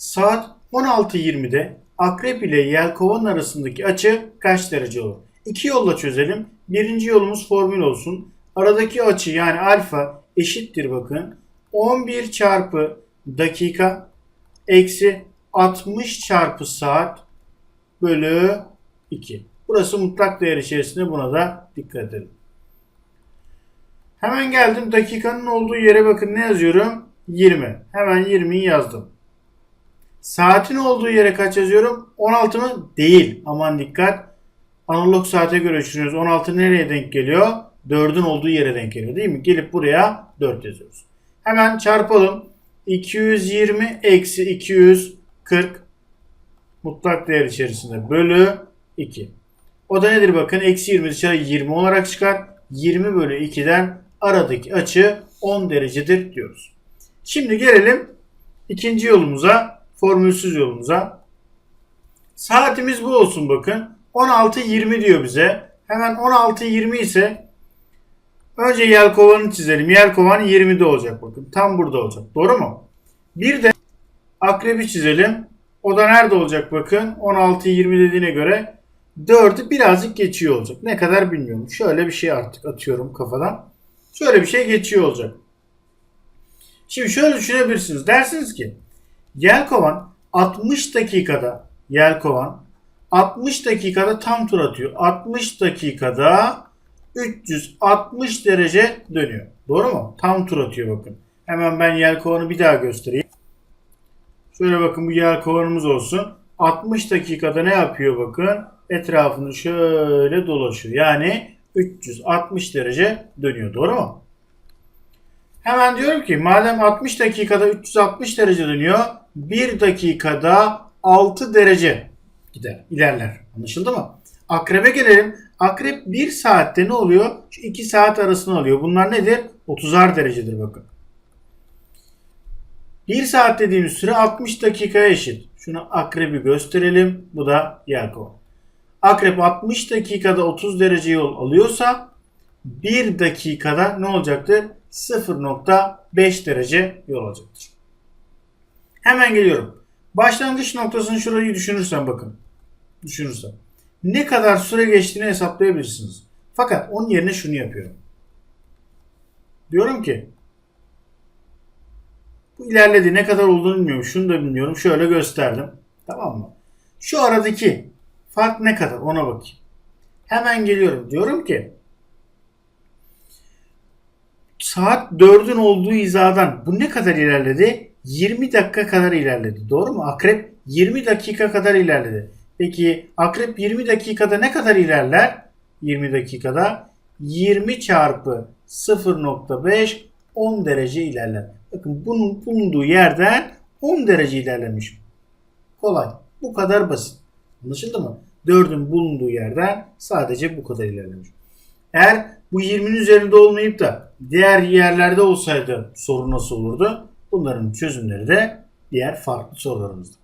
Saat 16.20'de Akrep ile Yelkovan arasındaki açı kaç derece olur? İki yolla çözelim. Birinci yolumuz formül olsun. Aradaki açı yani alfa eşittir bakın. 11 çarpı dakika eksi 60 çarpı saat bölü 2. Burası mutlak değer içerisinde buna da dikkat edelim. Hemen geldim dakikanın olduğu yere bakın ne yazıyorum? 20. Hemen 20'yi yazdım. Saatin olduğu yere kaç yazıyorum? 16 mı? Değil. Aman dikkat. Analog saate göre düşünüyoruz. 16 nereye denk geliyor? 4'ün olduğu yere denk geliyor değil mi? Gelip buraya 4 yazıyoruz. Hemen çarpalım. 220 eksi 240 mutlak değer içerisinde bölü 2. O da nedir bakın? Eksi 20 dışarı 20 olarak çıkar. 20 bölü 2'den aradaki açı 10 derecedir diyoruz. Şimdi gelelim ikinci yolumuza, formülsüz yolumuza. Saatimiz bu olsun bakın. 16.20 diyor bize. Hemen 16.20 ise önce yelkovanı çizelim. Yelkovan 20'de olacak bakın. Tam burada olacak. Doğru mu? Bir de akrebi çizelim. O da nerede olacak bakın. 16.20 dediğine göre 4'ü birazcık geçiyor olacak. Ne kadar bilmiyorum. Şöyle bir şey artık atıyorum kafadan. Şöyle bir şey geçiyor olacak. Şimdi şöyle düşünebilirsiniz. Dersiniz ki Yelkovan 60 dakikada Yelkovan 60 dakikada tam tur atıyor. 60 dakikada 360 derece dönüyor. Doğru mu? Tam tur atıyor bakın. Hemen ben yelkovanı bir daha göstereyim. Şöyle bakın bu yelkovanımız olsun. 60 dakikada ne yapıyor bakın? Etrafını şöyle dolaşıyor. Yani 360 derece dönüyor. Doğru mu? Hemen diyorum ki madem 60 dakikada 360 derece dönüyor 1 dakikada 6 derece gider, ilerler. Anlaşıldı mı? Akrebe gelelim. Akrep 1 saatte ne oluyor? Şu 2 saat arasını alıyor. Bunlar nedir? 30'ar derecedir bakın. 1 saat dediğimiz süre 60 dakikaya eşit. Şunu akrebi gösterelim. Bu da yelkovan. Akrep 60 dakikada 30 derece yol alıyorsa 1 dakikada ne olacaktır? 0.5 derece yol alacaktır. Hemen geliyorum. Başlangıç noktasını şurayı düşünürsen bakın. Düşünürsen. Ne kadar süre geçtiğini hesaplayabilirsiniz. Fakat onun yerine şunu yapıyorum. Diyorum ki bu ilerledi. Ne kadar olduğunu bilmiyorum. Şunu da bilmiyorum. Şöyle gösterdim. Tamam mı? Şu aradaki fark ne kadar ona bakayım. Hemen geliyorum. Diyorum ki saat 4'ün olduğu hizadan bu ne kadar ilerledi? 20 dakika kadar ilerledi. Doğru mu? Akrep 20 dakika kadar ilerledi. Peki akrep 20 dakikada ne kadar ilerler? 20 dakikada 20 çarpı 0.5 10 derece ilerler. Bakın bunun bulunduğu yerden 10 derece ilerlemiş. Kolay. Bu kadar basit. Anlaşıldı mı? 4'ün bulunduğu yerden sadece bu kadar ilerlemiş. Eğer bu 20'nin üzerinde olmayıp da diğer yerlerde olsaydı soru nasıl olurdu? Bunların çözümleri de diğer farklı sorularımızda.